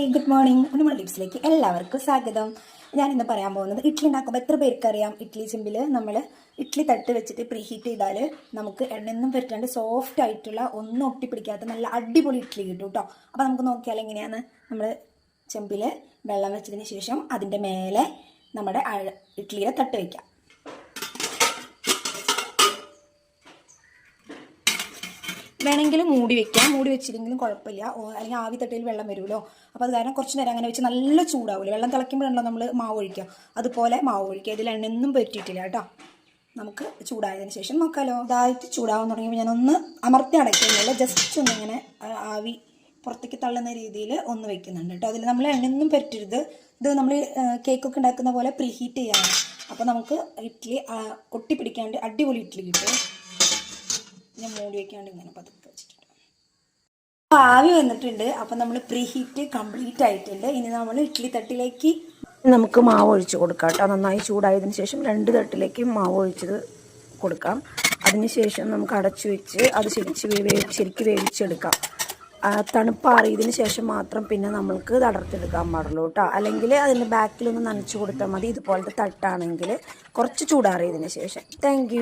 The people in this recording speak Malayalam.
Hi good morning. നമ്മുടെ ലിപ്സിലേക്ക് എല്ലാവർക്കും സ്വാഗതം. ഞാൻ ഇന്ന് പറയാൻ പോകുന്നത് ഇഡ്ഡലി ഉണ്ടാക്കുമ്പോൾ എത്ര പേർക്ക് അറിയാം ഇഡ്ഡലി ചെമ്പിൽ നമ്മൾ ഇഡ്ഡലി തട്ട് വെച്ചിട്ട് പ്രീ ഹീറ്റ് ചെയ്താൽ നമുക്ക് എണ്ണയൊന്നും പറ്റാണ്ട് സോഫ്റ്റ് ആയിട്ടുള്ള ഒന്നും ഒട്ടിപ്പിടിക്കാത്ത നല്ല അടിപൊളി ഇഡ്ഡലി കിട്ടും കേട്ടോ. അപ്പോൾ നമുക്ക് നോക്കിയാൽ എങ്ങനെയാണ്? നമ്മൾ ചെമ്പിൽ വെള്ളം വെച്ചതിന് ശേഷം അതിന്റെ മേലെ നമ്മുടെ ഇഡ്ഡലിയുടെ തട്ട് വയ്ക്കാം വേണമെങ്കിൽ മൂടി വെക്കാം. മൂടി വെച്ചില്ലെങ്കിലും കുഴപ്പമില്ല. അല്ലെങ്കിൽ ആവി തട്ടയിൽ വെള്ളം വരുമല്ലോ. അപ്പോൾ അത് കാരണം കുറച്ച് നേരം അങ്ങനെ വെച്ച് നല്ല ചൂടാവില്ല വെള്ളം തിളയ്ക്കുമ്പോഴാണല്ലോ നമ്മൾ മാവ് ഒഴിക്കുക. അതുപോലെ മാവ് ഒഴിക്കുക. ഇതിൽ എണ്ണയൊന്നും പറ്റിയിട്ടില്ല കേട്ടോ. നമുക്ക് ചൂടായതിന് ശേഷം നോക്കാമല്ലോ ഇതായിട്ട് ചൂടാവാൻ തുടങ്ങിയപ്പോൾ ഞാനൊന്ന് അമർത്തി അടയ്ക്കുന്നില്ല ജസ്റ്റ് ഒന്ന് ഇങ്ങനെ ആവി പുറത്തേക്ക് തള്ളുന്ന രീതിയിൽ ഒന്ന് വെക്കുന്നുണ്ട് കേട്ടോ. അതിൽ നമ്മൾ എണ്ണയൊന്നും പറ്റരുത്. ഇത് നമ്മൾ കേക്കൊക്കെ ഉണ്ടാക്കുന്ന പോലെ പ്രീഹീറ്റ് ചെയ്യാണ് അപ്പോൾ നമുക്ക് ഇഡ്ഡലി ഒട്ടിപ്പിടിക്കാണ്ട് അടിപൊളി ഇഡ്ഡലി കിട്ടും. ഞാൻ മൂടി വെക്കാണ്ട് ഇങ്ങനെ പതുക്കെ വെച്ചിട്ടുണ്ട്. അപ്പോൾ ആവി വന്നിട്ടുണ്ട്. അപ്പം നമ്മൾ പ്രീ ഹീറ്റ് കംപ്ലീറ്റ് ആയിട്ടുണ്ട്. ഇനി നമ്മൾ ഇഡ്ഡലി തട്ടിലേക്ക് നമുക്ക് മാവ് ഒഴിച്ച് കൊടുക്കാം കേട്ടോ. നന്നായി ചൂടായതിന് ശേഷം രണ്ട് തട്ടിലേക്ക് മാവ് ഒഴിച്ചത് കൊടുക്കാം. അതിനുശേഷം നമുക്ക് അടച്ചു വെച്ച് അത് ശരിച്ച് ശരിക്ക് വേവിച്ചെടുക്കാം. തണുപ്പാറിയതിന് ശേഷം മാത്രം പിന്നെ നമ്മൾക്ക് തടർത്തെടുക്കാൻ പാടുള്ളൂ കേട്ടോ. അല്ലെങ്കിൽ അതിന്റെ ബാക്കിലൊന്ന് നനച്ചു കൊടുത്താൽ മതി. ഇതുപോലത്തെ തട്ടാണെങ്കിൽ കുറച്ച് ചൂടാറിയതിന് ശേഷം. താങ്ക്